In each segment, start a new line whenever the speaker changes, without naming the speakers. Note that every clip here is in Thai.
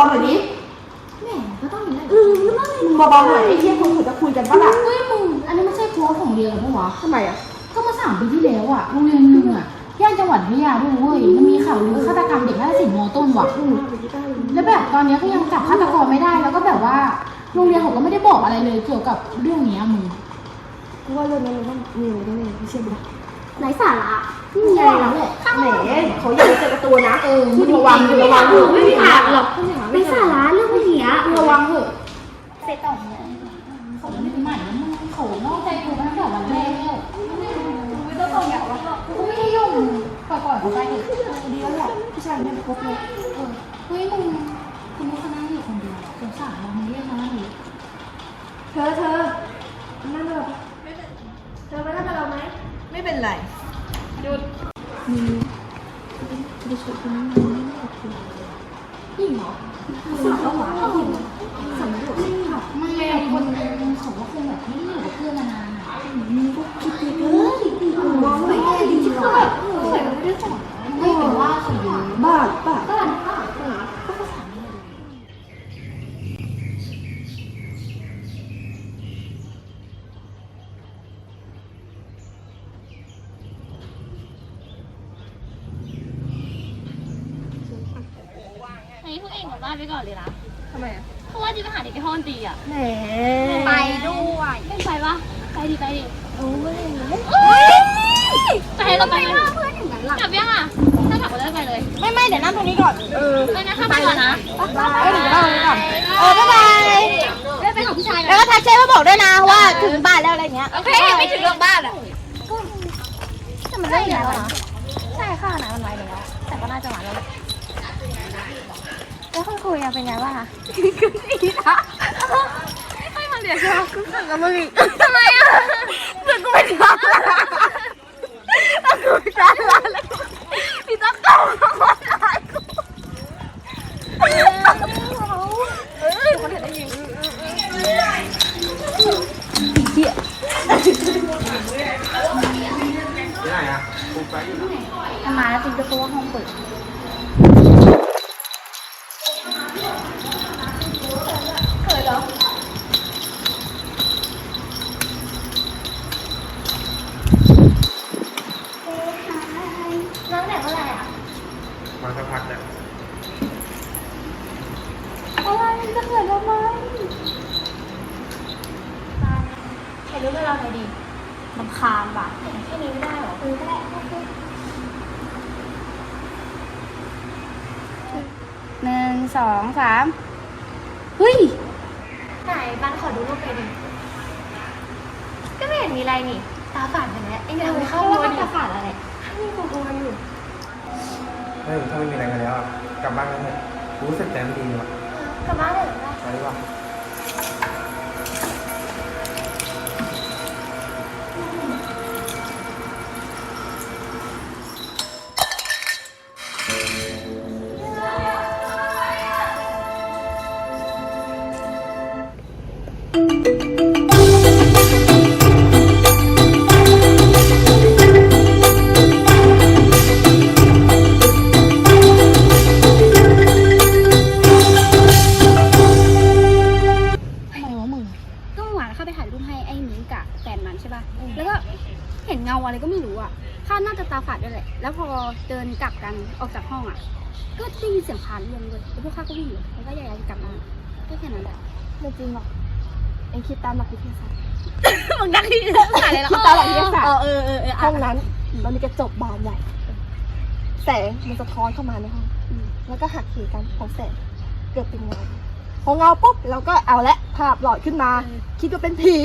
า
ๆหน่อยดิ
แหมก็ต้องมีอะไร
อืมมึงเบาๆหน่อยไอ้เชี่ยคนเขาจะคุยกันปะล่ะ
เฮ้ยมึงอันนี้ไม่ใช่โพสต์ของเรียนหรอปะวะ
ทำไมอะ
ก็เมื่อสามปีที่แล้วอะโรงเรียนหนึงอะย่านจังหวัดพัทยาด้วยเว้ยมันมีข่าวลือฆาตกรรมเด็กน่าจะสิบมต้นว่ะแล้วแบบตอนเนี้ยก็ยังจับฆาตกรไม่ได้แล้วก็แบบว่าโรงเรียนเขาก็ไม่ได้บอกอะไรเลยเกี่ยวกับเรื่องเนี้ยมึง
กูว่าเรื่องนั้นมันต้องมีอะไรแน่ๆไม่เชื่อมึง
ไหนสาระ
นี่ไงแหละแหมเขาอยากจะเจอกระตัวนะ
เออ
มึงระวังมึงระวัง
หนูไม่มีทางหรอกไม่สาระเรื่องพวกเนี้ย
ระวังเถอะ
เสร็จต่อเนี่ย
เขาไม่ใหม่แล้วมึงเขานอกใจกูมาตั้งแต่วันแรกแล้วไม่ต้องส่งอย่างวะกูไม่ได้ยุ่งปล่อยๆเขาไปเถอะ
ดีแล้วแหละผู้ชายไม่ไปคบเลย
เออเฮ้ยมึงคุณนุ๊กนั่งอยู่คนเดียวสงสารเรามึงเรียกมานั่งอยู่
เธอเธอนั่งกับเราเธอไปนั่งกับเราไหม
ไม่เป็นไร
ไม่คนเขาก็คงแบบไม่ได้อยู่กับเพื่อนมานานอะ
มองไม่ได้ดีหรอ
ไม่แต่ว่าเขาอยู่
บ้าป่ะ
อันนี้ พวกเองกลับบ้านไปก่อนเลยนะ
ทำไมอะ
เพราะว่าจะไปหาเด็กที่ห้องดนตรีอะ
แหม
ไปด้วยไม่ไปปะไปดิไปดิ
โอ้ย
ไปเราไปเลยเพื่อนอย่างนั้นหรอกลับยังอะถ้ากลับก็ได้ไปเลย
ไม่ไม่เดี๋ยวนั่งตรงนี้ก่อน
เออ
ไปนะข้าไปก่อนนะ
เอ้ยเดี๋ยวนั่งตรงนี้ก่อนเออบ๊ายบาย
เล่นไปของพี่ชาย
แล้ว
นะ
ก็ทักเช็คมาบอกด้วยนะว่าถึงบ้านแล้วอะไรเงี้ย
โอเคยังไม่ถึงเรื่องบ้านอะ
แต่มันได้แล้วนะ
ใช่ค่ะนะมันไว้แล้วแต่ก็น่าจะหวานแล้ว แหละ
แล้วคุณคุยอะเป็นไงบ้างอะ
ให้มันเดี๋ยวจะ
กูสึกกับมึงอีก
ทำไมอะ
สึกกูไม่ทำแล้วกูไม่ทำแล้วพี่ต้องเข้ามาขอทานกูเออคนเห็นได้ยิน
ทำไมาแล้วจริงก็เพราะว่าห้องเปิด
น้องแต่เมื่อไหร่อะ
มาสักพักแล้ว
อะไรจะเกิดทำไมถ่ายรูปให้เราหน่อยดิลำคาญว่ะแค่นี้ไม่ได้หรอคือได้โอเค
หนึ่ง สองสามเฮ้ย
ไหนบ้านขอดูรูปไปดิ ก็ไม่เห็นมีอะไรนี่ ตาฝาดแบบนี้เอ็งจะไปเข้าว่าตาฝาดอะไรนี่กูกลัวอยู่
เฮ้ยถ้าไม่มีอะไรกันแล้วอะกลับบ้านกันเถอะรู้สึกใจไม่ดีเลยว่ะ
กลับบ้านเลยเหรอ
ไปดีกว่า
เดินกลับกันออกจากห้องอะ ก็ได้ยินเสียงคานเรื่องเลยแล้วพวกข้าก็วิ่งเลยแล้วก็ย้ายๆกลับมาก็แค่นั้นแหละ
ไม่จริงหรอกเอ็งคิดตามหลักวิทยาศาสตร์
มึงนั่งที่เรื่องอะไรแล้ว
คิดตามหลักวิทยาศาสตร์
เออเออเออเออ
ห้องนั้นมันมีกระจกบานใหญ่แสงมันสะท้อนเข้ามาในห้องแล้วก็หักเหกันของแสงเกิดเป็นเงา พอเงาปุ๊บเราก็เอาละภาพหลอดขึ้นมา คิดว่าเป็นผี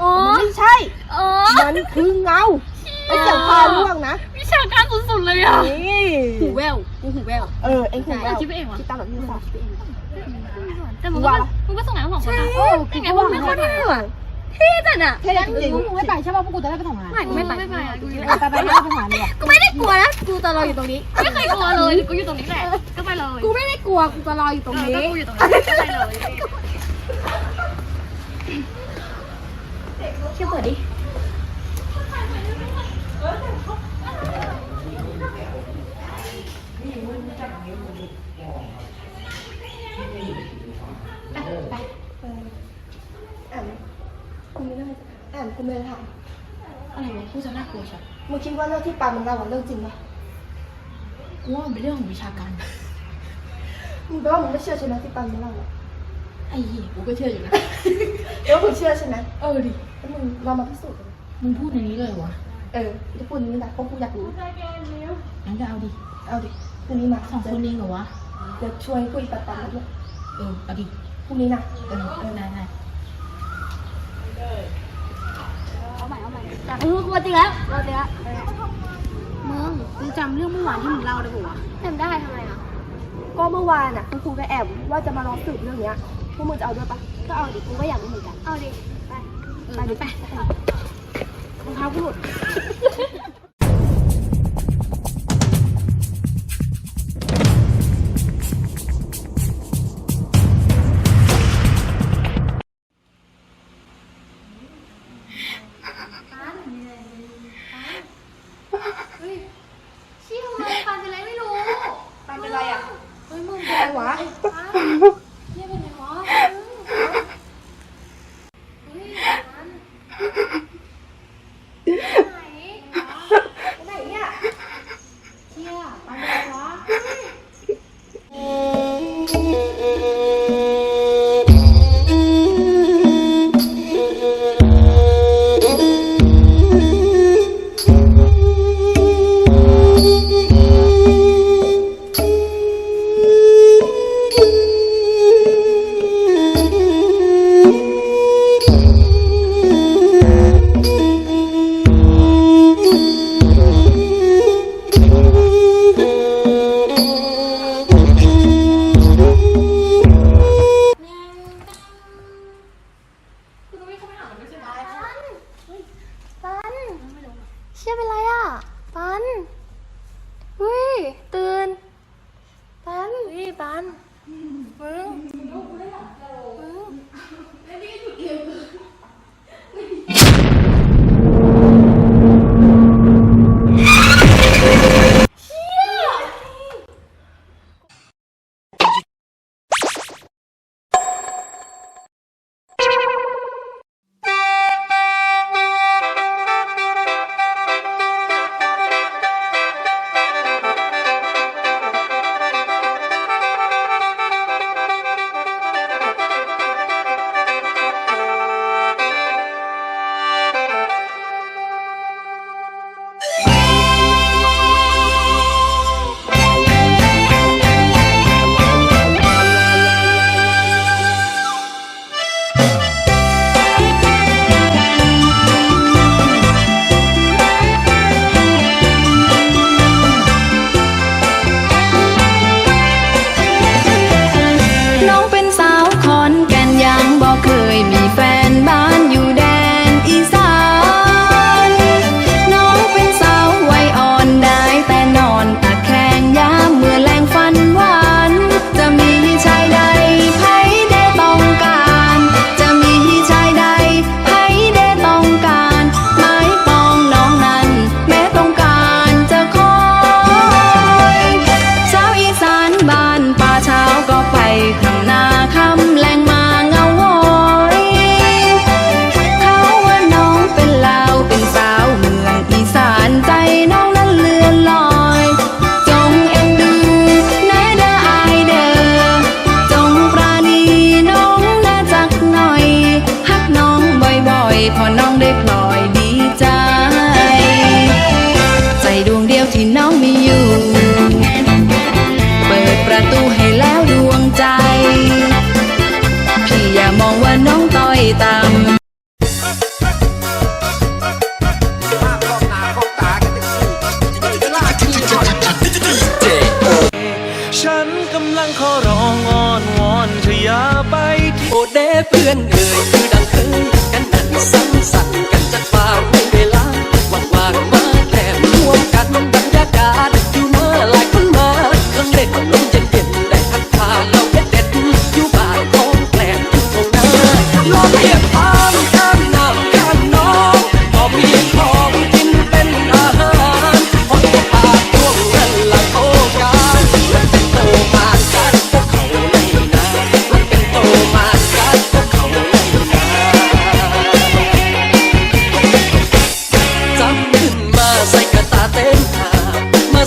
อ๋อ
มันไม่ใช่
อ๋อ
มันคือเงาไอ้เสียงพาล่วงนะ
วิชาการสุดๆเลยอะ
นี่
หูแววกูหูแวว
เออเอ็งถูกแล้ว
คิดไปเองวะ
คิดตามหลักวิทยาศาสตร์
แต่มึงก็มึงก็ส่งไหนของคนอะ
ใช่
เป็นไงพวกมึงไม่ค่อยเท่จัดอะ
เท่จริง
พวกมึงไม่ไปใช่ป่ะพวกกูจะได้ไปทำงาน
ไม่ไม่ไปไม่ไปอะกู
ไปไปไม่ได้ไปทำงานเลยอะ
กูไม่ได้กลัวนะกูจะรออยู่ตรงนี้
ไม่เคยกลัวเลยกูอยู่ตรงนี้แหละก็ไปเลย
กูไม่ได้กลัวกูจะรออยู่ตรงนี้
ก็กูอยู่ตรงนี้ก็ไปเลย
เชื่อเปิดดิ อ่านคุณไม่ได้ อ่านคุณไม่ได้ถาม
อะไรวะพูดจะน่ากลัวใช่
มึงคิดว่าเรื่องที่ปามันเล่าอะเรื่องจริงปะ
กูว่ามันเป็นเรื่องของวิชาการ
มึงแปลว่ามึงไม่เชื่อใช่ไหมที่ปามันเล่าอะ
ไอ้เหี้ยกูก็เชื่ออยู่นะ
เดี๋ยวมึงเชื่อใช่ไหม
เออดิ
แล้วมึงเรามาพิสูจน์กัน
มึงพูดอย่างนี้เลยวะ
เออจะพูดนี้นะเพราะกูอยากรู้
งั้นก็เอาดิ
เอาดิพรุ่งนี้มา
สองคนเองเหรอวะ
เดี๋ยวช่วยคุยปัดปันกันด้วย
เออเอาดิ
พรุ่งนี้นะ
เออเออได้ได้
เอาใหม่เอาใหม่เออกลัวจริงแล้วกลัวจริงแล้วมึงมึงจำเรื่องเมื่อวานที่มึงเล่าได้ปะวะ
จำได้ทำไมอะก็เมื่อวานอะคุณครูก็แอบว่าจะมาลองสืบเรื่องเนี้ยพวกมึงจะเอาด้วยปะก็เอาดิกูก็อยากรู้เหมือนกัน
เอาดิ
ไป
เออ
ไปดิ
ไป
ไป
รองเท้ากูหลุด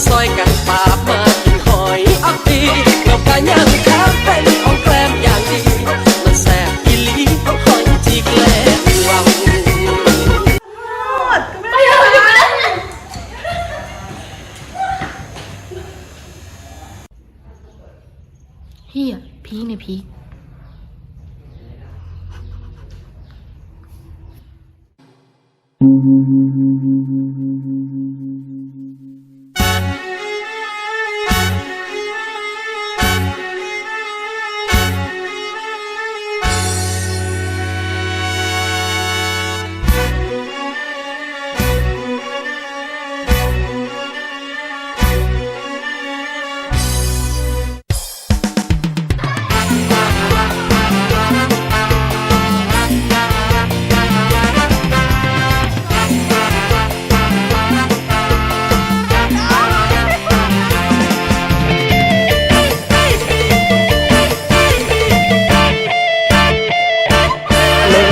ซอยกันปาบมากินหอยอับปีเรากะยังข้ามเป็นของแกล้มอย่างดีมันแสบอีลีหอยจีแกลมวาว
เฮียพีคเนี่ยพีค
Thank.